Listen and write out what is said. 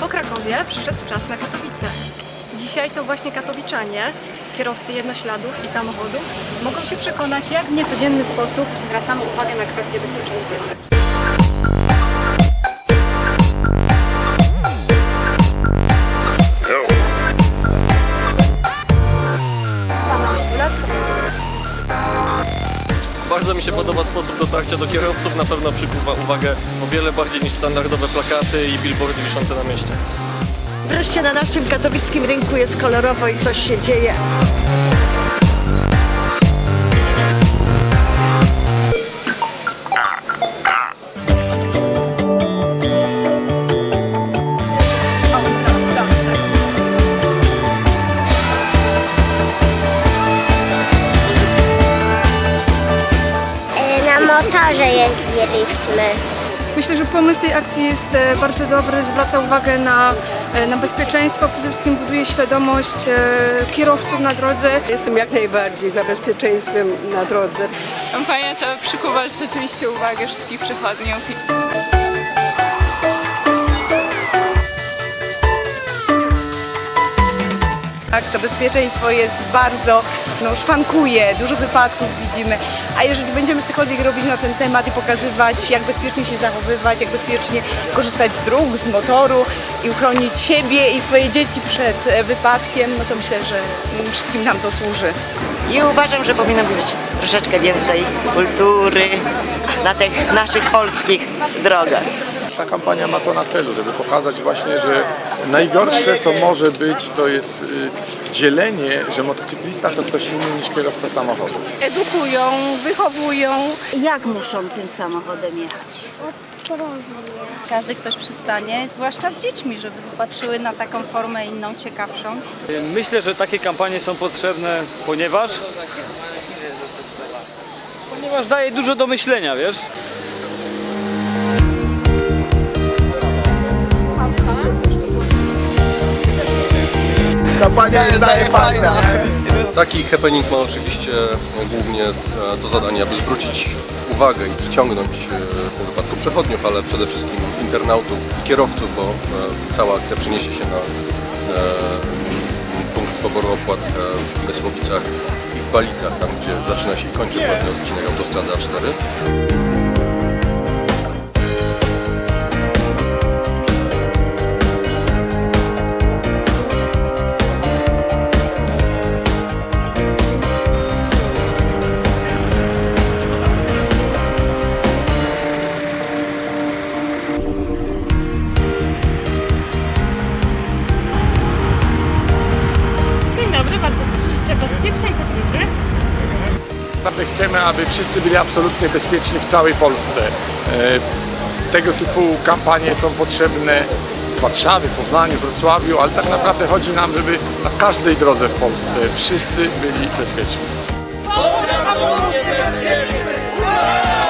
Po Krakowie przyszedł czas na Katowice. Dzisiaj to właśnie katowiczanie, kierowcy jednośladów i samochodów, mogą się przekonać, jak w niecodzienny sposób zwracamy uwagę na kwestie bezpieczeństwa. Bardzo mi się podoba sposób dotarcia do kierowców, na pewno przykuwa uwagę o wiele bardziej niż standardowe plakaty i billboardy wiszące na mieście. Wreszcie na naszym katowickim rynku jest kolorowo i coś się dzieje. E, Na motorze jeździliśmy. Myślę, że pomysł tej akcji jest e, bardzo dobry, zwraca uwagę na, e, na bezpieczeństwo, przede wszystkim buduje świadomość e, kierowców na drodze. Jestem jak najbardziej za bezpieczeństwem na drodze. Kampania ta przykuwa rzeczywiście uwagę wszystkich przechodniów. Tak, to bezpieczeństwo jest bardzo, no szwankuje, dużo wypadków widzimy. A jeżeli będziemy cokolwiek robić na ten temat i pokazywać, jak bezpiecznie się zachowywać, jak bezpiecznie korzystać z dróg, z motoru i uchronić siebie i swoje dzieci przed e, wypadkiem, no to myślę, że wszystkim nam to służy. I uważam, że powinno być troszeczkę więcej kultury na tych naszych polskich drogach. Ta kampania ma to na celu, żeby pokazać właśnie, że najgorsze co może być to jest y, dzielenie, że motocyklista to ktoś inny niż kierowca samochodu. Edukują, wychowują. Jak muszą tym samochodem jechać? Każdy ktoś przystanie, zwłaszcza z dziećmi, żeby popatrzyły na taką formę inną, ciekawszą. Myślę, że takie kampanie są potrzebne, ponieważ ponieważ daje dużo do myślenia, wiesz? Kampania jest fajna. Taki happening ma oczywiście głównie e, to zadanie, aby zwrócić uwagę i przyciągnąć e, w tym wypadku przechodniów, ale przede wszystkim internautów i kierowców, bo e, cała akcja przeniesie się na e, punkt poboru opłat e, w Mysłowicach i w Balicach, tam gdzie zaczyna się i kończy pewnie odcinek autostrady A4. Chcemy, aby wszyscy byli absolutnie bezpieczni w całej Polsce. E, Tego typu kampanie są potrzebne w Warszawie, Poznaniu, Wrocławiu, ale tak naprawdę chodzi nam, żeby na każdej drodze w Polsce wszyscy byli bezpieczni. Bezpieczni!